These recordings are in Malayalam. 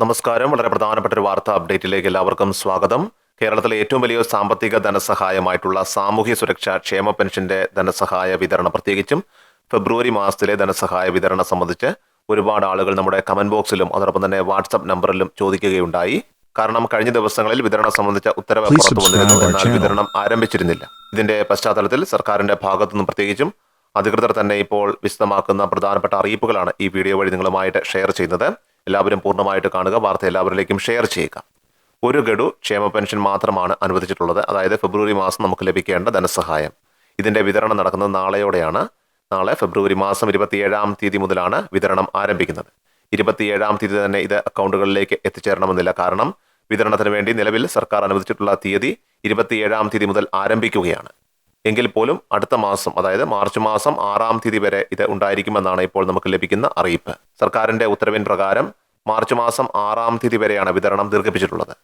നമസ്കാരം. വളരെ പ്രധാനപ്പെട്ട ഒരു വാർത്താ അപ്ഡേറ്റിലേക്ക് എല്ലാവർക്കും സ്വാഗതം. കേരളത്തിലെ ഏറ്റവും വലിയ സാമ്പത്തിക ധനസഹായമായിട്ടുള്ള സാമൂഹ്യ സുരക്ഷാ ക്ഷേമ പെൻഷന്റെ ധനസഹായ വിതരണം പ്രത്യേകിച്ചും ഫെബ്രുവരി മാസത്തിലെ ധനസഹായ വിതരണം സംബന്ധിച്ച് ഒരുപാട് ആളുകൾ നമ്മുടെ കമന്റ് ബോക്സിലും അതോടൊപ്പം തന്നെ വാട്സപ്പ് നമ്പറിലും ചോദിക്കുകയുണ്ടായി. കാരണം കഴിഞ്ഞ ദിവസങ്ങളിൽ വിതരണം സംബന്ധിച്ച ഉത്തരവ് Please പുറത്തു വന്നിരുന്നു. എന്നാൽ വിതരണം ആരംഭിച്ചിരുന്നില്ല. ഇതിന്റെ പശ്ചാത്തലത്തിൽ സർക്കാരിന്റെ ഭാഗത്തുനിന്നും പ്രത്യേകിച്ചും അധികൃതർ തന്നെ ഇപ്പോൾ വിശദമാക്കുന്ന പ്രധാനപ്പെട്ട അറിയിപ്പുകളാണ് ഈ വീഡിയോ വഴി നിങ്ങളുമായിട്ട് ഷെയർ ചെയ്യുന്നത്. എല്ലാവരും പൂർണമായിട്ട് കാണുക വാർത്ത എല്ലാവരിലേക്കും ഷെയർ ചെയ്യുക. ഒരു ഗഡു ക്ഷേമ പെൻഷൻ മാത്രമാണ് അനുവദിച്ചിട്ടുള്ളത്. അതായത് ഫെബ്രുവരി മാസം നമുക്ക് ലഭിക്കേണ്ട ധനസഹായം. ഇതിന്റെ വിതരണം നടക്കുന്നത് നാളെയോടെയാണ്. നാളെ ഫെബ്രുവരി മാസം ഇരുപത്തിയേഴാം തീയതി മുതലാണ് വിതരണം ആരംഭിക്കുന്നത്. ഇരുപത്തിയേഴാം തീയതി തന്നെ ഇത് അക്കൗണ്ടുകളിലേക്ക് എത്തിച്ചേരണമെന്നില്ല. കാരണം വിതരണത്തിന് വേണ്ടി നിലവിൽ സർക്കാർ അനുവദിച്ചിട്ടുള്ള തീയതി ഇരുപത്തിയേഴാം തീയതി മുതൽ ആരംഭിക്കുകയാണ്. എങ്കിൽ പോലും അടുത്ത മാസം അതായത് മാർച്ച് മാസം ആറാം തീയതി വരെ ഇത് ഉണ്ടായിരിക്കുമെന്നാണ് ഇപ്പോൾ നമുക്ക് ലഭിക്കുന്ന അറിയിപ്പ്. സർക്കാരിന്റെ ഉത്തരവിൻ പ്രകാരം മാർച്ച് മാസം ആറാം തീയതി വരെയാണ് വിതരണം ദീർഘിപ്പിച്ചിട്ടുള്ളത്.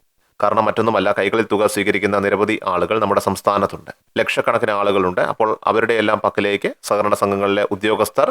കാരണം മറ്റൊന്നുമല്ല കൈകളിൽ തുക സ്വീകരിക്കുന്ന നിരവധി ആളുകൾ നമ്മുടെ സംസ്ഥാനത്തുണ്ട്. ലക്ഷക്കണക്കിന് ആളുകളുണ്ട്. അപ്പോൾ അവരുടെ എല്ലാം പക്കലേക്ക് സഹകരണ സംഘങ്ങളിലെ ഉദ്യോഗസ്ഥർ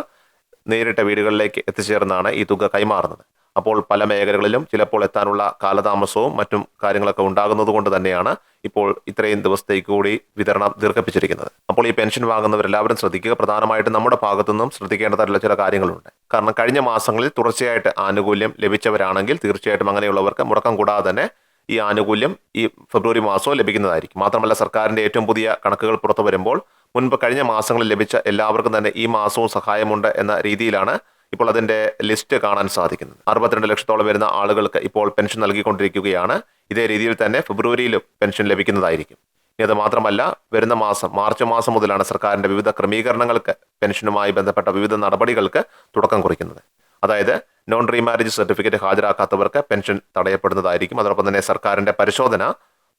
നേരിട്ട വീടുകളിലേക്ക് എത്തിച്ചേർന്നാണ് ഈ തുക കൈമാറുന്നത്. അപ്പോൾ പല മേഖലകളിലും ചിലപ്പോൾ എത്താനുള്ള കാലതാമസവും മറ്റും കാര്യങ്ങളൊക്കെ ഉണ്ടാകുന്നത് കൊണ്ട് തന്നെയാണ് ഇപ്പോൾ ഇത്രയും ദിവസത്തേക്ക് കൂടി വിതരണം ദീർഘിപ്പിച്ചിരിക്കുന്നത്. അപ്പോൾ ഈ പെൻഷൻ വാങ്ങുന്നവരെല്ലാവരും ശ്രദ്ധിക്കുക. പ്രധാനമായിട്ടും നമ്മുടെ ഭാഗത്തുനിന്നും ശ്രദ്ധിക്കേണ്ടതായിട്ടുള്ള ചില കാര്യങ്ങളുണ്ട്. കാരണം കഴിഞ്ഞ മാസങ്ങളിൽ തുടർച്ചയായിട്ട് ആനുകൂല്യം ലഭിച്ചവരാണെങ്കിൽ തീർച്ചയായിട്ടും അങ്ങനെയുള്ളവർക്ക് മുടക്കം കൂടാതെ തന്നെ ഈ ആനുകൂല്യം ഈ ഫെബ്രുവരി മാസവും ലഭിക്കുന്നതായിരിക്കും. മാത്രമല്ല സർക്കാരിന്റെ ഏറ്റവും പുതിയ കണക്കുകൾ പുറത്തു വരുമ്പോൾ മുൻപ് കഴിഞ്ഞ മാസങ്ങളിൽ ലഭിച്ച എല്ലാവർക്കും തന്നെ ഈ മാസവും സഹായമുണ്ട് എന്ന രീതിയിലാണ് ഇപ്പോൾ അതിന്റെ ലിസ്റ്റ് കാണാൻ സാധിക്കുന്നത്. അറുപത്തിരണ്ട് ലക്ഷത്തോളം വരുന്ന ആളുകൾക്ക് ഇപ്പോൾ പെൻഷൻ നൽകിക്കൊണ്ടിരിക്കുകയാണ്. ഇതേ രീതിയിൽ തന്നെ ഫെബ്രുവരിയിലും പെൻഷൻ ലഭിക്കുന്നതായിരിക്കും. ഇനി അത് മാത്രമല്ല വരുന്ന മാസം മാർച്ച് മാസം മുതലാണ് സർക്കാരിന്റെ വിവിധ ക്രമീകരണങ്ങൾക്ക് പെൻഷനുമായി ബന്ധപ്പെട്ട വിവിധ നടപടികൾക്ക് തുടക്കം കുറിക്കുന്നത്. അതായത് നോൺ റീമാരേജ് സർട്ടിഫിക്കറ്റ് ഹാജരാക്കാത്തവർക്ക് പെൻഷൻ തടയപ്പെടുന്നതായിരിക്കും. അതോടൊപ്പം തന്നെ സർക്കാരിന്റെ പരിശോധന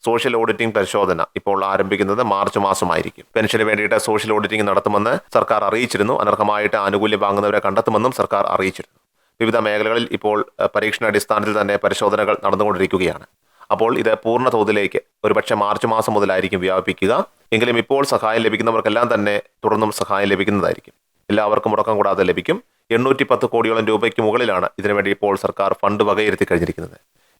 സോഷ്യൽ ഓഡിറ്റിംഗ് പരിശോധന ഇപ്പോൾ ആരംഭിക്കുന്നത് മാർച്ച് മാസമായിരിക്കും. പെൻഷന് വേണ്ടിയിട്ട് സോഷ്യൽ ഓഡിറ്റിംഗ് നടത്തുമെന്ന് സർക്കാർ അറിയിച്ചിരുന്നു. അനർഹമായിട്ട് ആനുകൂല്യം വാങ്ങുന്നവരെ കണ്ടെത്തുമെന്നും സർക്കാർ അറിയിച്ചിരുന്നു. വിവിധ മേഖലകളിൽ ഇപ്പോൾ പരീക്ഷണാടിസ്ഥാനത്തിൽ തന്നെ പരിശോധനകൾ നടന്നുകൊണ്ടിരിക്കുകയാണ്. അപ്പോൾ ഇത് പൂർണ തോതിലേക്ക് ഒരുപക്ഷെ മാർച്ച് മാസം മുതലായിരിക്കും വ്യാപിപ്പിക്കുക. എങ്കിലും ഇപ്പോൾ സഹായം ലഭിക്കുന്നവർക്കെല്ലാം തന്നെ തുടർന്നും സഹായം ലഭിക്കുന്നതായിരിക്കും. എല്ലാവർക്കും മുടക്കം കൂടാതെ ലഭിക്കും. എണ്ണൂറ്റി പത്ത് കോടിയോളം രൂപയ്ക്ക് മുകളിലാണ് ഇതിനുവേണ്ടി ഇപ്പോൾ സർക്കാർ ഫണ്ട് വകയിരുത്തി കഴിഞ്ഞിരിക്കുന്നത്.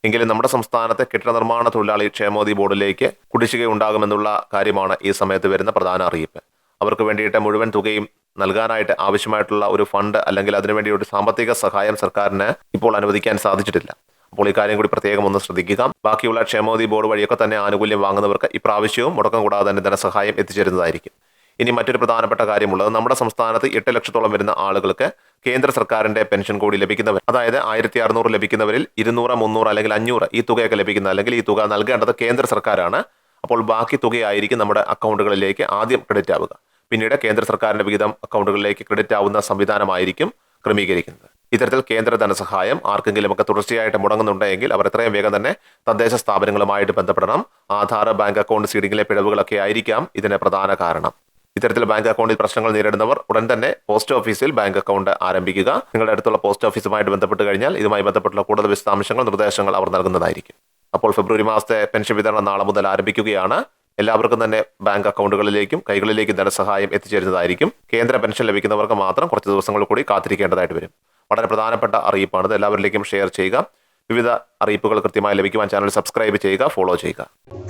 എങ്കിലും നമ്മുടെ സംസ്ഥാനത്തെ കെട്ടിട നിർമ്മാണ തൊഴിലാളി ക്ഷേമോദി ബോർഡിലേക്ക് കുടിശ്ശിക ഉണ്ടാകുമെന്നുള്ള കാര്യമാണ് ഈ സമയത്ത് വരുന്ന പ്രധാന അറിയിപ്പ്. അവർക്ക് വേണ്ടിയിട്ട് മുഴുവൻ തുകയും നൽകാനായിട്ട് ആവശ്യമായിട്ടുള്ള ഒരു ഫണ്ട് അല്ലെങ്കിൽ അതിനുവേണ്ടി ഒരു സാമ്പത്തിക സഹായം സർക്കാരിന് ഇപ്പോൾ അനുവദിക്കാൻ സാധിച്ചിട്ടില്ല. അപ്പോൾ ഈ കാര്യം കൂടി പ്രത്യേകം ഒന്ന് ശ്രദ്ധിക്കുക. ബാക്കിയുള്ള ക്ഷേമോദി ബോർഡ് വഴിയൊക്കെ തന്നെ ആനുകൂല്യം വാങ്ങുന്നവർക്ക് ഇപ്രാവശ്യവും മുടക്കം കൂടാതെ തന്നെ ധനസഹായം എത്തിച്ചേരുന്നതായിരിക്കും. ഇനി മറ്റൊരു പ്രധാനപ്പെട്ട കാര്യമുള്ളത് നമ്മുടെ സംസ്ഥാനത്ത് എട്ട് ലക്ഷത്തോളം വരുന്ന ആളുകൾക്ക് കേന്ദ്ര സർക്കാരിന്റെ പെൻഷൻ കൂടി ലഭിക്കുന്നവർ അതായത് ആയിരത്തി അറുന്നൂറ് ലഭിക്കുന്നവരിൽ ഇരുന്നൂറ് മുന്നൂറ് അല്ലെങ്കിൽ അഞ്ഞൂറ് ഈ തുകയൊക്കെ ലഭിക്കുന്ന അല്ലെങ്കിൽ ഈ തുക നൽകേണ്ടത് കേന്ദ്ര സർക്കാരാണ്. അപ്പോൾ ബാക്കി തുകയായിരിക്കും നമ്മുടെ അക്കൗണ്ടുകളിലേക്ക് ആദ്യം ക്രെഡിറ്റ് ആവുക. പിന്നീട് കേന്ദ്ര സർക്കാരിന്റെ വിഹിതം അക്കൗണ്ടുകളിലേക്ക് ക്രെഡിറ്റ് ആവുന്ന സംവിധാനമായിരിക്കും ക്രമീകരിക്കുന്നത്. ഇത്തരത്തിൽ കേന്ദ്ര ധനസഹായം ആർക്കെങ്കിലുമൊക്കെ തുടർച്ചയായിട്ട് മുടങ്ങുന്നുണ്ടെങ്കിൽ അവർ എത്രയും വേഗം തന്നെ തദ്ദേശ സ്ഥാപനങ്ങളുമായിട്ട് ബന്ധപ്പെടണം. ആധാർ ബാങ്ക് അക്കൗണ്ട് സീഡിങ്ങിലെ പിഴവുകളൊക്കെ ആയിരിക്കാം ഇതിന് പ്രധാന കാരണം. ഇത്തരത്തിൽ ബാങ്ക് അക്കൗണ്ടിൽ പ്രശ്നങ്ങൾ നേരിടുന്നവർ ഉടൻ തന്നെ പോസ്റ്റ് ഓഫീസിൽ ബാങ്ക് അക്കൗണ്ട് ആരംഭിക്കുക. നിങ്ങളുടെ അടുത്തുള്ള പോസ്റ്റ് ഓഫീസുമായിട്ട് ബന്ധപ്പെട്ട് കഴിഞ്ഞാൽ ഇതുമായി ബന്ധപ്പെട്ടുള്ള കൂടുതൽ വിശദാംശങ്ങൾ നിർദ്ദേശങ്ങൾ അവർ നൽകുന്നതായിരിക്കും. അപ്പോൾ ഫെബ്രുവരി മാസത്തെ പെൻഷൻ വിതരണം നാളെ മുതൽ ആരംഭിക്കുകയാണ്. എല്ലാവർക്കും തന്നെ ബാങ്ക് അക്കൗണ്ടുകളിലേക്കും കൈകളിലേക്കും ധനസഹായം എത്തിച്ചേരുന്നതായിരിക്കും. കേന്ദ്ര പെൻഷൻ ലഭിക്കുന്നവർക്ക് മാത്രം കുറച്ച് ദിവസങ്ങൾ കൂടി കാത്തിരിക്കേണ്ടതായിട്ട് വരും. വളരെ പ്രധാനപ്പെട്ട അറിയിപ്പാണ് ഇത്. എല്ലാവരിലേക്കും ഷെയർ ചെയ്യുക. വിവിധ അറിയിപ്പുകൾ കൃത്യമായി ലഭിക്കുവാൻ ചാനൽ സബ്സ്ക്രൈബ് ചെയ്യുക ഫോളോ ചെയ്യുക.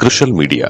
കൃഷൽ മീഡിയ